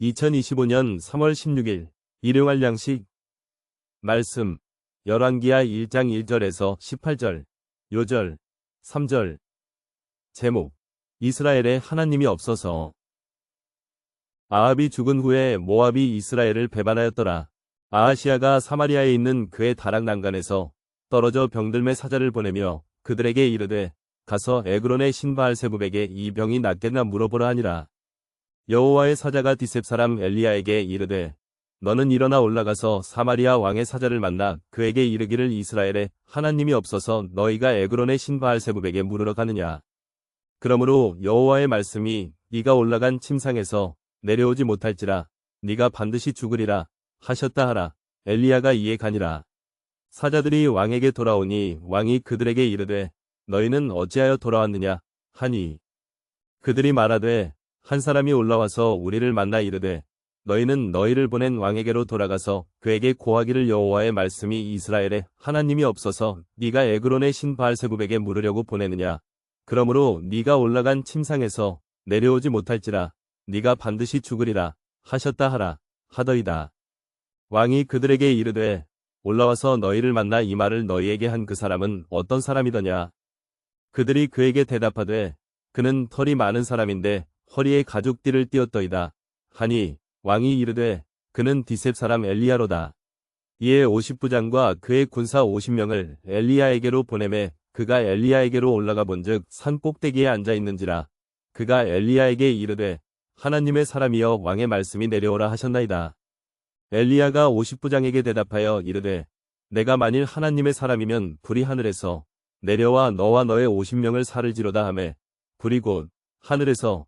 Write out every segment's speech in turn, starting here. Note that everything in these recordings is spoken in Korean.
2025년 3월 16일 일용할 양식 말씀 열왕기하 1장 1절에서 18절 요절 3절 제목 이스라엘에 하나님이 없어서 아합이 죽은 후에 모압이 이스라엘을 배반하였더라. 아하시아가 사마리아에 있는 그의 다락 난간에서 떨어져 병들매 사자를 보내며 그들에게 이르되 가서 에그론의 신바알세부백에 이 병이 낫겠나 물어보라 하니라. 여호와의 사자가 디셉 사람 엘리야에게 이르되 너는 일어나 올라가서 사마리아 왕의 사자를 만나 그에게 이르기를 이스라엘에 하나님이 없어서 너희가 에그론의 신바알세부백에 물으러 가느냐. 그러므로 여호와의 말씀이 네가 올라간 침상에서 내려오지 못할지라 네가 반드시 죽으리라 하셨다 하라. 엘리야가 이에 가니라. 사자들이 왕에게 돌아오니 왕이 그들에게 이르되 너희는 어찌하여 돌아왔느냐 하니 그들이 말하되 한 사람이 올라와서 우리를 만나 이르되 너희는 너희를 보낸 왕에게로 돌아가서 그에게 고하기를 여호와의 말씀이 이스라엘에 하나님이 없어서 네가 에그론의 신 바알세부백에 물으려고 보내느냐? 그러므로 네가 올라간 침상에서 내려오지 못할지라 네가 반드시 죽으리라 하셨다 하라 하더이다. 왕이 그들에게 이르되 올라와서 너희를 만나 이 말을 너희에게 한 그 사람은 어떤 사람이더냐? 그들이 그에게 대답하되 그는 털이 많은 사람인데 허리에 가죽띠를 띄었더이다. 하니 왕이 이르되 그는 디셉 사람 엘리야로다. 이에 50부장과 그의 군사 50명을 엘리야에게로 보내매 그가 엘리야에게로 올라가 본즉 산 꼭대기에 앉아 있는지라 그가 엘리야에게 이르되 하나님의 사람이여 왕의 말씀이 내려오라 하셨나이다. 엘리야가 50부장에게 대답하여 이르되 내가 만일 하나님의 사람이면 불이 하늘에서 내려와 너와 너의 50명을 살을지로다 하매 불이 곧 하늘에서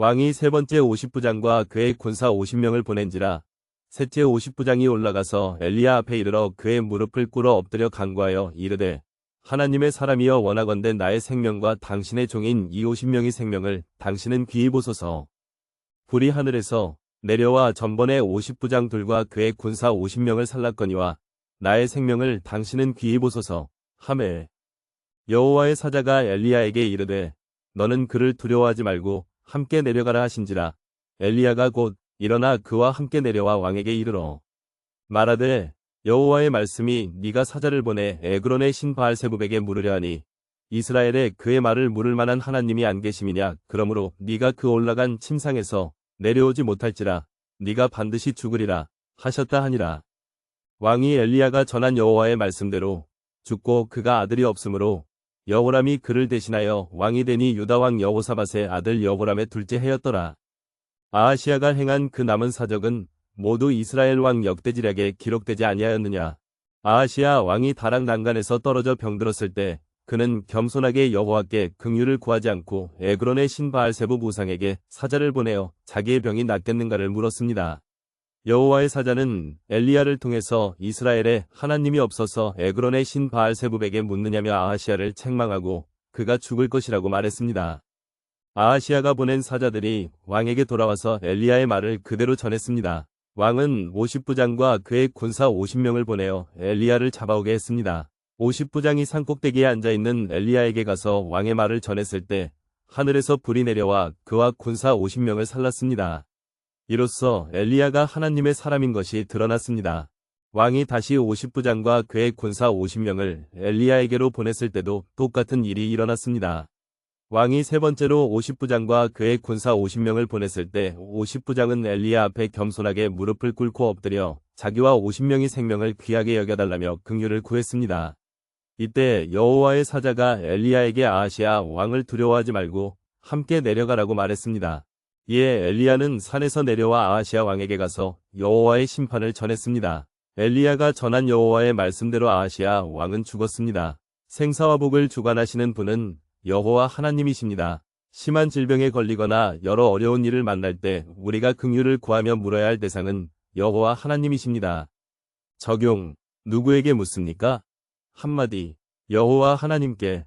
왕이 세 번째 50부장과 그의 군사 50명을 보낸지라 셋째 50부장이 올라가서 엘리야 앞에 이르러 그의 무릎을 꿇어 엎드려 간구하여 이르되 하나님의 사람이여 원하건대 나의 생명과 당신의 종인 이 50명의 생명을 당신은 귀히 보소서. 불이 하늘에서 내려와 전번에 50부장들과 그의 군사 50명을 살랐거니와 나의 생명을 당신은 귀히 보소서. 하매 여호와의 사자가 엘리야에게 이르되 너는 그를 두려워하지 말고 함께 내려가라 하신지라. 엘리야가 곧 일어나 그와 함께 내려와 왕에게 이르러 말하되 여호와의 말씀이 네가 사자를 보내 에그론의 신 바알세부백에 물으려 하니 이스라엘에 그의 말을 물을 만한 하나님이 안 계심이냐? 그러므로 네가 그 올라간 침상에서 내려오지 못할지라. 네가 반드시 죽으리라 하셨다 하니라. 왕이 엘리야가 전한 여호와의 말씀대로 죽고 그가 아들이 없으므로 여호람이 그를 대신하여 왕이 되니 유다왕 여호사밧의 아들 여호람의 둘째 해였더라. 아하시아가 행한 그 남은 사적은 모두 이스라엘 왕 역대지략에 기록되지 아니하였느냐. 아하시아 왕이 다락 난간에서 떨어져 병들었을 때 그는 겸손하게 여호와께 긍휼을 구하지 않고 에그론의 신바알세부 부상에게 사자를 보내어 자기의 병이 낫겠는가를 물었습니다. 여호와의 사자는 엘리야를 통해서 이스라엘에 하나님이 없어서 에그론의 신 바알세부백에 묻느냐며 아하시아를 책망하고 그가 죽을 것이라고 말했습니다. 아하시아가 보낸 사자들이 왕에게 돌아와서 엘리야의 말을 그대로 전했습니다. 왕은 50부장과 그의 군사 50명을 보내어 엘리야를 잡아오게 했습니다. 50부장이 산꼭대기에 앉아있는 엘리야에게 가서 왕의 말을 전했을 때 하늘에서 불이 내려와 그와 군사 50명을 살랐습니다. 이로써 엘리야가 하나님의 사람인 것이 드러났습니다. 왕이 다시 50부장과 그의 군사 50명을 엘리야에게로 보냈을 때도 똑같은 일이 일어났습니다. 왕이 세 번째로 50부장과 그의 군사 50명을 보냈을 때 50부장은 엘리야 앞에 겸손하게 무릎을 꿇고 엎드려 자기와 50명의 생명을 귀하게 여겨달라며 긍휼을 구했습니다. 이때 여호와의 사자가 엘리야에게 아하시아 왕을 두려워하지 말고 함께 내려가라고 말했습니다. 이에 엘리야는 산에서 내려와 아하시아 왕에게 가서 여호와의 심판을 전했습니다. 엘리야가 전한 여호와의 말씀대로 아하시아 왕은 죽었습니다. 생사와 복을 주관하시는 분은 여호와 하나님이십니다. 심한 질병에 걸리거나 여러 어려운 일을 만날 때 우리가 긍휼을 구하며 물어야 할 대상은 여호와 하나님이십니다. 적용 누구에게 묻습니까? 한마디 여호와 하나님께